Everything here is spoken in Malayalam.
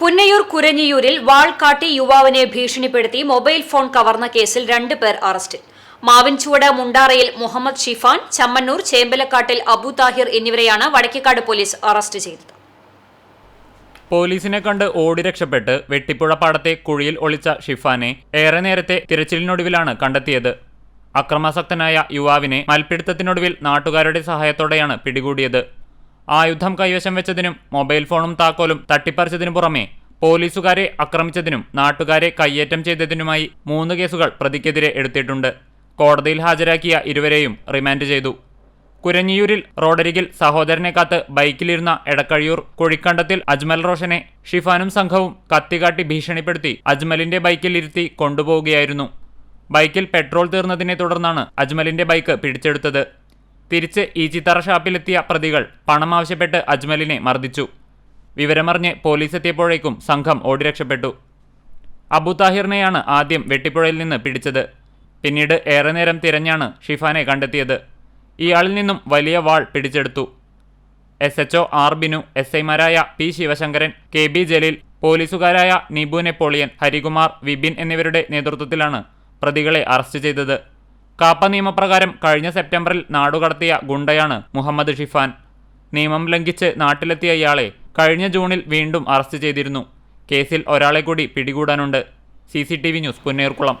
പുന്നയൂർ കുരഞ്ഞിയൂരിൽ വാൾ കാട്ടി യുവാവിനെ ഭീഷണിപ്പെടുത്തി മൊബൈൽ ഫോൺ കവർന്ന കേസിൽ രണ്ട് പേർ അറസ്റ്റിൽ മാവിൻചുവട് മുണ്ടാറയിൽ മുഹമ്മദ് ഷിഫാൻ ചമ്മന്നൂർ ചേമ്പലക്കാട്ടിൽ അബു താഹിർ എന്നിവരെയാണ് വടക്കേക്കാട് പോലീസ് അറസ്റ്റ് ചെയ്തത്. പോലീസിനെ കണ്ട് ഓടി രക്ഷപ്പെട്ട് വെട്ടിപ്പുഴ പാടത്തെ കുഴിയിൽ ഒളിച്ച ഷിഫാനെ ഏറെ നേരത്തെ തിരച്ചിലിനൊടുവിലാണ് കണ്ടെത്തിയത്. അക്രമാസക്തനായ യുവാവിനെ മൽപ്പിടുത്തത്തിനൊടുവിൽ നാട്ടുകാരുടെ സഹായത്തോടെയാണ് പിടികൂടിയത്. ആയുധം കൈവശം വെച്ചതിനും മൊബൈൽ ഫോണും താക്കോലും തട്ടിപ്പറിച്ചതിനു പുറമെ പോലീസുകാരെ ആക്രമിച്ചതിനും നാട്ടുകാരെ കയ്യേറ്റം ചെയ്തതിനുമായി മൂന്ന് കേസുകൾ പ്രതിക്കെതിരെ എടുത്തിട്ടുണ്ട്. കോടതിയിൽ ഹാജരാക്കിയ ഇരുവരെയും റിമാൻഡ് ചെയ്തു. കുരഞ്ഞിയൂരിൽ റോഡരികിൽ സഹോദരനെ കാത്ത് ബൈക്കിലിരുന്ന എടക്കഴിയൂർ കുഴിക്കണ്ടത്തിൽ അജ്മൽ റോഷനെ ഷിഫാനും സംഘവും കത്തികാട്ടി ഭീഷണിപ്പെടുത്തി അജ്മലിന്റെ ബൈക്കിൽ ഇരുത്തി കൊണ്ടുപോവുകയായിരുന്നു. ബൈക്കിൽ പെട്രോൾ തീർന്നതിനെ തുടർന്നാണ് അജ്മലിന്റെ ബൈക്ക് പിടിച്ചെടുത്തത്. തിരിച്ച് ഈ ചിത്തറ ഷാപ്പിലെത്തിയ പ്രതികൾ പണം ആവശ്യപ്പെട്ട് അജ്മലിനെ മർദ്ദിച്ചു. വിവരമറിഞ്ഞ് പോലീസ് എത്തിയപ്പോഴേക്കും സംഘം ഓടി രക്ഷപ്പെട്ടു. അബു താഹിറിനെയാണ് ആദ്യം വെട്ടിപ്പുഴയിൽ നിന്ന് പിടിച്ചത്. പിന്നീട് ഏറെ നേരം തിരഞ്ഞാണ് ഷിഫാനെ കണ്ടെത്തിയത്. ഇയാളിൽ നിന്നും വലിയ വാൾ പിടിച്ചെടുത്തു. S H O R Binu S ഐമാരായ P Sivasankaran K B Jaleel പോലീസുകാരായ Nibu Napoleon Harikumar Vipin എന്നിവരുടെ നേതൃത്വത്തിലാണ് പ്രതികളെ അറസ്റ്റ് ചെയ്തത്. കാപ്പ നിയമപ്രകാരം കഴിഞ്ഞ സെപ്റ്റംബറിൽ നാടുകടത്തിയ ഗുണ്ടയാണ് മുഹമ്മദ് ഷിഫാൻ. നിയമം ലംഘിച്ച് നാട്ടിലെത്തിയ ഇയാളെ കഴിഞ്ഞ ജൂണിൽ വീണ്ടും അറസ്റ്റ് ചെയ്തിരുന്നു. കേസിൽ ഒരാളെ കൂടി പിടികൂടാനുണ്ട്. C news Punnerkulam.